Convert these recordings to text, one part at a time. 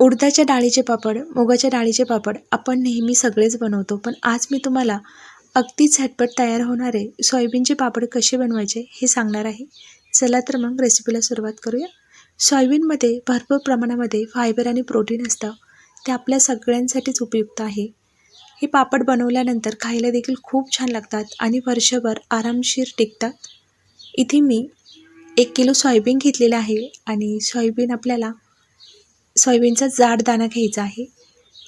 उडदाच्या डाळीचे पापड मुगाच्या डाळीचे पापड आपण नेहमी सगळेच बनवतो. पण आज मी तुम्हाला अगदी झटपट तयार होणारे सोयाबीनचे पापड कसे बनवायचे हे सांगणार आहे. चला तर मग रेसिपीला सुरुवात करूया. सोयाबीनमध्ये भरपूर प्रमाणामध्ये फायबर आणि प्रोटीन असतं. ते आपल्या सगळ्यांसाठीच उपयुक्त आहे. हे पापड बनवल्यानंतर खायला देखील खूप छान लागतात आणि वर्षभर आरामशीर टिकतात. इथे मी एक किलो सोयाबीन घेतलेलं आहे आणि सोयाबीन आपल्याला सोयाबीनचा जाड दाणा घ्यायचा आहे.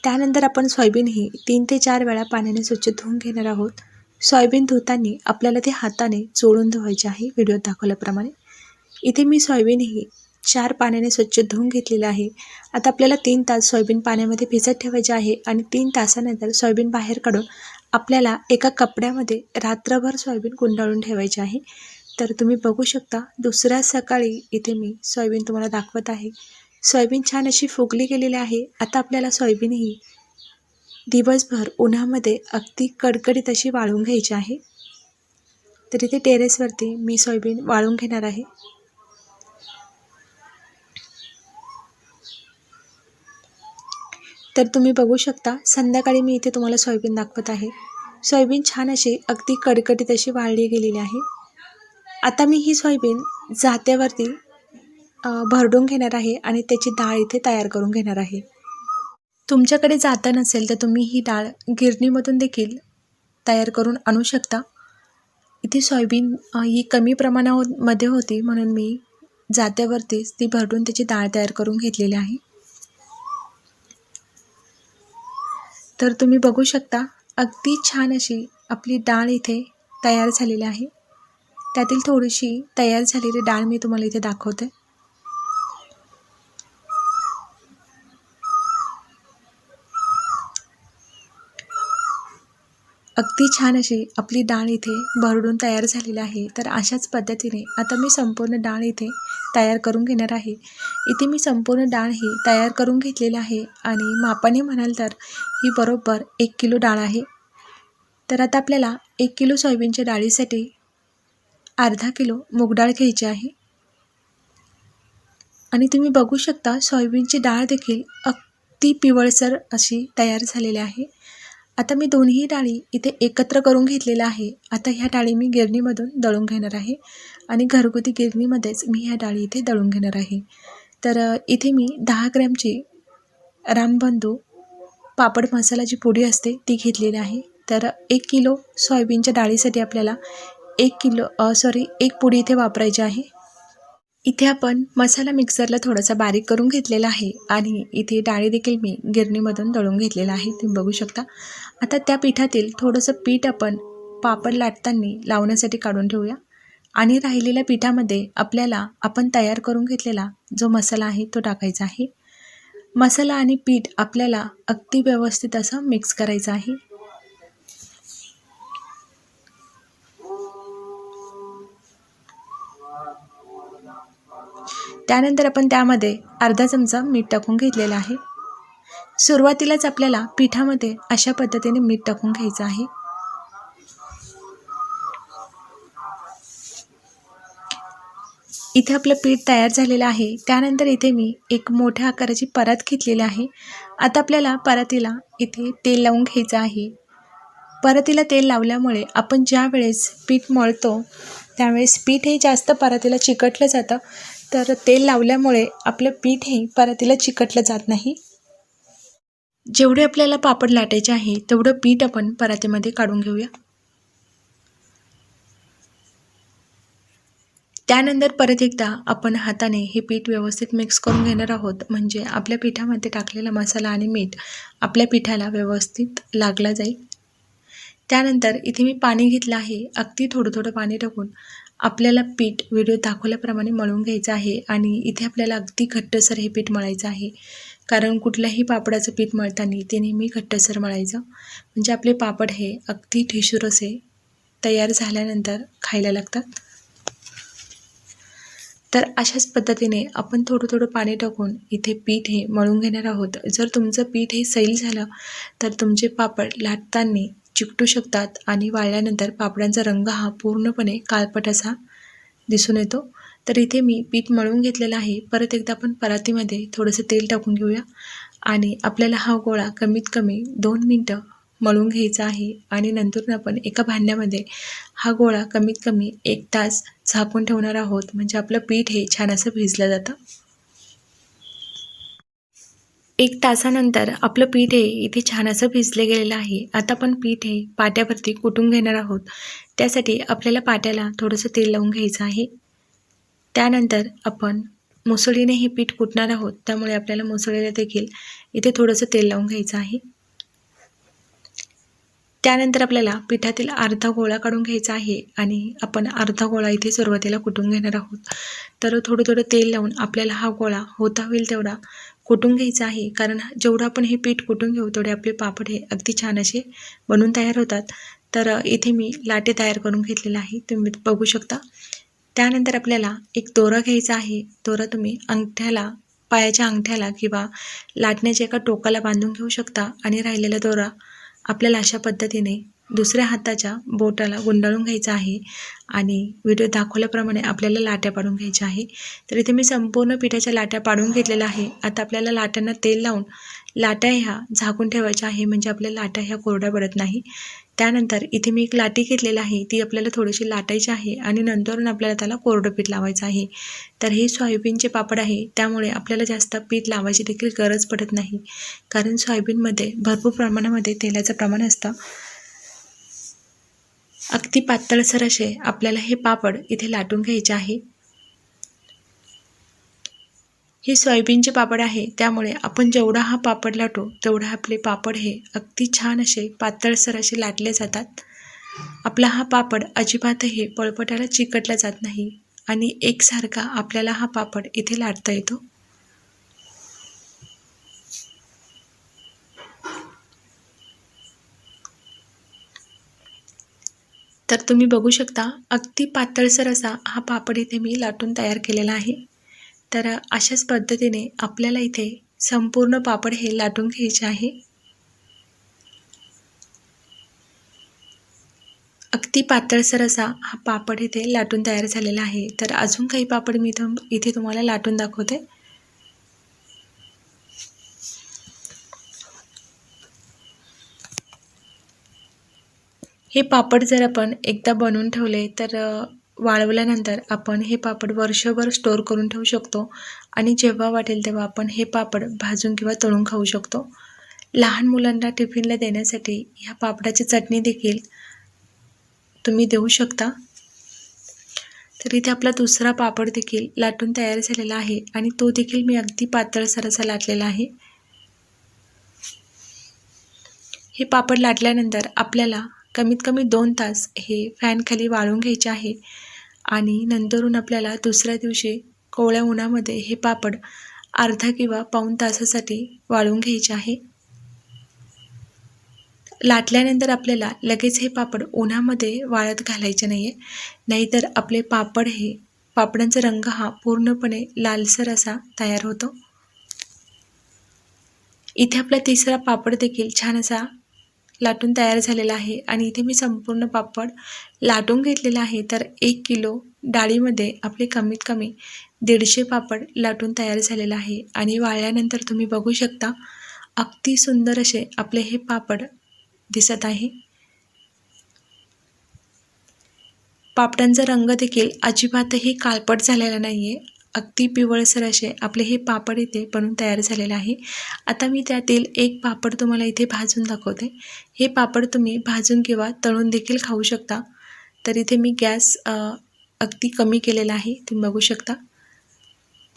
त्यानंतर आपण सोयाबीन ही तीन ते चार वेळा पाण्याने स्वच्छ धुवून घेणार आहोत. सोयाबीन धुताना आपल्याला ते हाताने चोळून धुवायचे आहे. व्हिडिओत दाखवल्याप्रमाणे. इथे मी सोयाबीन ही चार पाण्याने स्वच्छ धुवून घेतलेलं आहे. आता आपल्याला तीन तास सोयाबीन पाण्यामध्ये भिजत ठेवायचे आहे आणि तीन तासानंतर सोयाबीन बाहेर काढून आपल्याला एका कपड्यामध्ये रात्रभर सोयाबीन गुंडाळून ठेवायचे आहे. तर तुम्ही बघू शकता दुसऱ्या सकाळी इथे मी सोयाबीन तुम्हाला दाखवत आहे. सोयाबीन छान अशी फुगली गेलेली आहे. आता आपल्याला सोयाबीन ही दिवसभर उन्हामध्ये अगदी कडकडीत अशी वाळून घ्यायची आहे. तर इथे टेरेसवरती मी सोयाबीन वाळून घेणार आहे. तर तुम्ही बघू शकता संध्याकाळी मी इथे तुम्हाला सोयाबीन दाखवत आहे. सोयाबीन छान अशी अगदी कडकडीत अशी वाळली गेलेली आहे. आता मी ही सोयाबीन जात्यावरती भरडून घेणार आहे आणि त्याची डाळ इथे तयार करून घेणार आहे. तुमच्याकडे जाता नसेल तर तुम्ही ही डाळ गिरणीमधून देखील तयार करून आणू शकता. इथे सोयाबीन ही कमी प्रमाणामध्ये होती म्हणून मी जात्यावरतीच ती भरडून त्याची डाळ तयार करून घेतलेली आहे. तर तुम्ही बघू शकता अगदी छान अशी आपली डाळ इथे तयार झालेली आहे. त्यातील थोडीशी तयार झालेली डाळ मी तुम्हाला इथे दाखवते. अगदी छान अशी आपली डाळ इथे भरडून तयार झालेली आहे. तर अशाच पद्धतीने आता मी संपूर्ण डाळ इथे तयार करून घेणार आहे. इथे मी संपूर्ण डाळ ही तयार करून घेतलेली आहे आणि मापाने म्हणाल तर ही बरोबर एक किलो डाळ आहे. तर आता आपल्याला एक किलो सोयाबीनच्या डाळीसाठी अर्धा किलो मूगडाळ घ्यायची आहे. आणि तुम्ही बघू शकता सोयाबीनची डाळ देखील अगदी पिवळसर अशी तयार झालेली आहे. आता मी दोन्ही डाळी इथे एकत्र करून घेतलेल्या आहे. आता ह्या डाळी मी गिरणीमधून दळून घेणार आहे आणि घरगुती गिरणीमध्येच मी ह्या डाळी इथे दळून घेणार आहे. तर इथे मी दहा ग्रॅमची रामबंधू पापड मसालाची पुडी असते ती घेतलेली आहे. तर एक किलो सोयाबीनच्या डाळीसाठी आपल्याला एक किलो सॉरी एक पुडी इथे वापरायची आहे. इथे आपण मसाला मिक्सरला थोडासा बारीक करून घेतलेला आहे आणि इथे डाळी देखील मी गिरणीमधून दळून घेतलेला आहे. तुम्ही बघू शकता. आता त्या पिठातील थोडंसं पीठ आपण पापड लाटताना लावण्यासाठी काढून ठेवूया. आणि राहिलेल्या पिठामध्ये आपल्याला आपण तयार करून घेतलेला जो मसाला आहे तो टाकायचा आहे. मसाला आणि पीठ आपल्याला अगदी व्यवस्थित असं मिक्स करायचं आहे. त्यानंतर आपण त्यामध्ये अर्धा चमचा मीठ टाकून घेतलेला आहे. सुरुवातीलाच आपल्याला पिठामध्ये अशा पद्धतीने मीठ टाकून घ्यायचं आहे. इथे आपलं पीठ तयार झालेलं आहे. त्यानंतर इथे मी एक मोठ्या आकाराची परात घेतलेली आहे. आता आपल्याला परातीला इथे तेल लावून घ्यायचं आहे. परातीला तेल लावल्यामुळे आपण ज्या वेळेस पीठ मळतो त्यावेळेस पीठ हे जास्त परातीला चिकटलं जातं. तर तेल लावल्यामुळे आपलं पीठ हे परातीला चिकटलं जात नाही. जेवढे आपल्याला पापड लाटायचे आहे तेवढं पीठ आपण परातीमध्ये काढून घेऊया. त्यानंतर परत एकदा आपण हाताने हे पीठ व्यवस्थित मिक्स करून घेणार आहोत. म्हणजे आपल्या पिठामध्ये टाकलेला मसाला आणि मीठ आपल्या पिठाला व्यवस्थित लागला जाईल. त्यानंतर इथे मी पाणी घेतलं आहे. अगदी थोडं थोडं पाणी टाकून आपल्याला पीठ व्हिडिओ दाखवल्याप्रमाणे मळून घ्यायचं आहे आणि इथे आपल्याला अगदी घट्टसर हे पीठ मळायचं आहे. कारण कुठल्याही पापडाचं पीठ मळताना ते नेहमी घट्टसर मळायचं. म्हणजे आपले पापड हे अगदी ठिशूर असे तयार झाल्यानंतर खायला लागतात. तर अशाच पद्धतीने आपण थोडं थोडं पाणी टाकून इथे पीठ हे मळून घेणार आहोत. जर तुमचं पीठ हे सैल झालं तर तुमचे पापड लाटताना चिकटू शकतात आणि वाळल्यानंतर पापड्यांचा रंग हा पूर्णपणे काळपट असा दिसून येतो. तर इथे मी पीठ मळून घेतलेलं आहे. परत एकदा आपण परातीमध्ये थोडंसं तेल टाकून घेऊया. आणि आपल्याला हा गोळा कमीत कमी दोन मिनटं मळून घ्यायचा आहे आणि नंतर आपण एका भांड्यामध्ये हा गोळा कमीत कमी एक तास झाकून ठेवणार आहोत. म्हणजे आपलं पीठ हे छान असं भिजलं जातं. एक तासानंतर आपलं पीठ हे इथे छान असं भिजले गेलेलं आहे. आता आपण पीठ हे पाट्यावरती कुटून घेणार आहोत. त्यासाठी आपल्याला पाट्याला थोडंसं तेल लावून घ्यायचं आहे. त्यानंतर आपण मुसळीने हे पीठ कुटणार आहोत. त्यामुळे आपल्याला मुसळीला देखील इथे थोडंसं तेल लावून घ्यायचं आहे. त्यानंतर आपल्याला पिठातील अर्धा गोळा काढून घ्यायचा आहे आणि आपण अर्धा गोळा इथे सुरुवातीला कुटून घेणार आहोत? तर थोडं थोडं तेल लावून आपल्याला हा गोळा होता होईल तेवढा कुटून घ्यायचा आहे? कारण जेवढं आपण हे पीठ कुटून घेऊ तेवढे आपले पापड हे अगदी छान असे बनून तयार होतात. तर इथे मी लाटे तयार करून घेतलेला आहे. तुम्ही बघू शकता. त्यानंतर आपल्याला एक दोरा घ्यायचा आहे. दोरा तुम्ही अंगठ्याला पायाच्या अंगठ्याला किंवा लाटण्याच्या एका टोकाला बांधून घेऊ शकता आणि राहिलेला दोरा आपल्याला अशा पद्धतीने दुसऱ्या हाताच्या बोटाला गुंडाळून घ्यायचा आहे आणि व्हिडिओ दाखवल्याप्रमाणे आपल्याला लाट्या पाडून घ्यायच्या आहे. तर इथे मी संपूर्ण पिठाच्या लाट्या पाडून घेतलेल्या आहे. आता आपल्याला लाट्यांना तेल लावून लाट्या ह्या झाकून ठेवायच्या आहे. म्हणजे आपल्या लाट्या ह्या कोरड्या पडत नाही. त्यानंतर इथे मी एक लाटी घेतलेली आहे. ती आपल्याला थोडीशी लाटायची आहे आणि नंतरून आपल्याला त्याला कोरडं पीठ लावायचं आहे. तर हे सोयाबीनचे पापड आहे. त्यामुळे आपल्याला जास्त पीठ लावायची देखील गरज पडत नाही. कारण सोयाबीनमध्ये भरपूर प्रमाणामध्ये तेलाचं प्रमाण असतं. अगदी पातळसर असे आपल्याला हे पापड इथे लाटून घ्यायचे आहे. हे सोयाबीनचे पापड आहे त्यामुळे आपण जेवढा हा पापड लाटू तेवढा आपले पापड हे अगदी छान असे पातळसर असे लाटले जातात. आपला हा पापड अजिबातही पळपटाला चिकटला जात नाही आणि एकसारखा आपल्याला हा पापड इथे लाटता येतो. तर तुम्ही बघू शकता अगदी पातळसर असा हा पापड इथे मी लाटून तयार केलेला आहे. तर अशाच पद्धतीने आपल्याला इथे संपूर्ण पापड हे लाटून घ्यायचे आहे. अगदी पातळसर असा हा पापड इथे लाटून तयार झालेला आहे. तर अजून काही पापड मी तुम इथे तुम्हाला लाटून दाखवते. हे पापड जर आपण एकदा बनवून ठेवले तर वाळवल्यानंतर आपण हे पापड वर्षभर स्टोअर करून ठेवू शकतो आणि जेव्हा वाटेल तेव्हा आपण हे पापड भाजून किंवा तळून खाऊ शकतो. लहान मुलांना टिफिनला देण्यासाठी ह्या पापडाची चटणी देखील तुम्ही देऊ शकता. तर इथे आपला दुसरा पापड देखील लाटून तयार झालेला आहे आणि तो देखील मी अगदी पातळसर असा लाटलेला आहे. हे पापड लाटल्यानंतर आपल्याला कमीत कमी दोन तास हे फॅनखाली वाळून घ्यायचे आहे. आणि नंतरून आपल्याला दुसऱ्या दिवशी कोवळ्या उन्हामध्ये हे पापड अर्धा किंवा पाऊण तासासाठी वाळून घ्यायचे आहे. लाटल्यानंतर आपल्याला लगेच हे पापड उन्हामध्ये वाळत घालायचे नाही आहे नाहीतर आपले पापड हे पापडांचा रंग हा पूर्णपणे लालसर असा तयार होतो. इथे आपला तिसरा पापड देखील छान असा लाटून तयार झालेला आहे. आणि इथे मी संपूर्ण पापड लाटून घेतलेला आहे. तर एक किलो डाळीमध्ये आपले कमीत कमी दीडशे पापड लाटून तयार झालेला आहे. आणि वाळल्यानंतर तुम्ही बघू शकता अगदी सुंदर असे आपले हे पापड दिसत आहे. पापडांचा रंग देखील अजिबातही काळपट झालेला नाही आहे अगदी पिवळसर असे. आपले हे पापड इथे बनून तयार झालेलं आहे. आता मी त्यातील एक पापड तुम्हाला इथे भाजून दाखवते. हे पापड तुम्ही भाजून किंवा तळून देखील खाऊ शकता. तर इथे मी गॅस अगदी कमी केलेला आहे. तुम्ही बघू शकता.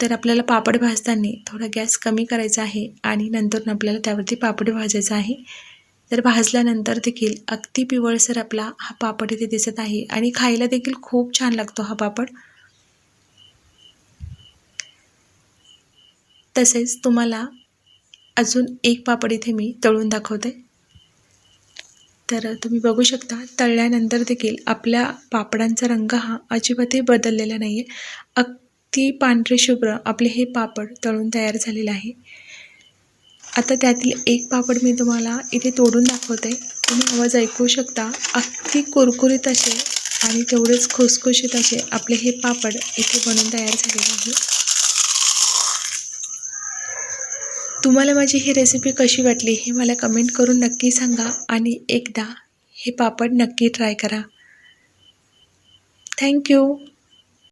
तर आपल्याला पापड भाजताना थोडा गॅस कमी करायचा आहे आणि नंतर आपल्याला त्यावरती पापड भाजायचं आहे. तर भाजल्यानंतर देखील अगदी पिवळसर आपला हा पापड इथे दिसत आहे आणि खायला देखील खूप छान लागतो हा पापड. तसेच तुम्हाला अजून एक पापड इथे मी तळून दाखवते. तर तुम्ही बघू शकता तळल्यानंतर देखील आपल्या पापडांचा रंग हा अजिबातही बदललेला नाही आहे अगदी पांढरे शुभ्र आपले हे पापड तळून तयार झालेलं आहे. आता त्यातील एक पापड मी तुम्हाला इथे तोडून दाखवते. तुम्ही आवाज ऐकू शकता अगदी कुरकुरीत असे आणि तेवढेच खुसखुशीत असे आपले हे पापड इथे बनून तयार झालेले आहे. तुम्हाला माझी ही रेसिपी कशी वाटली हे मला कमेंट करून नक्की सांगा आणि एकदा हे पापड नक्की ट्राय करा. थँक्यू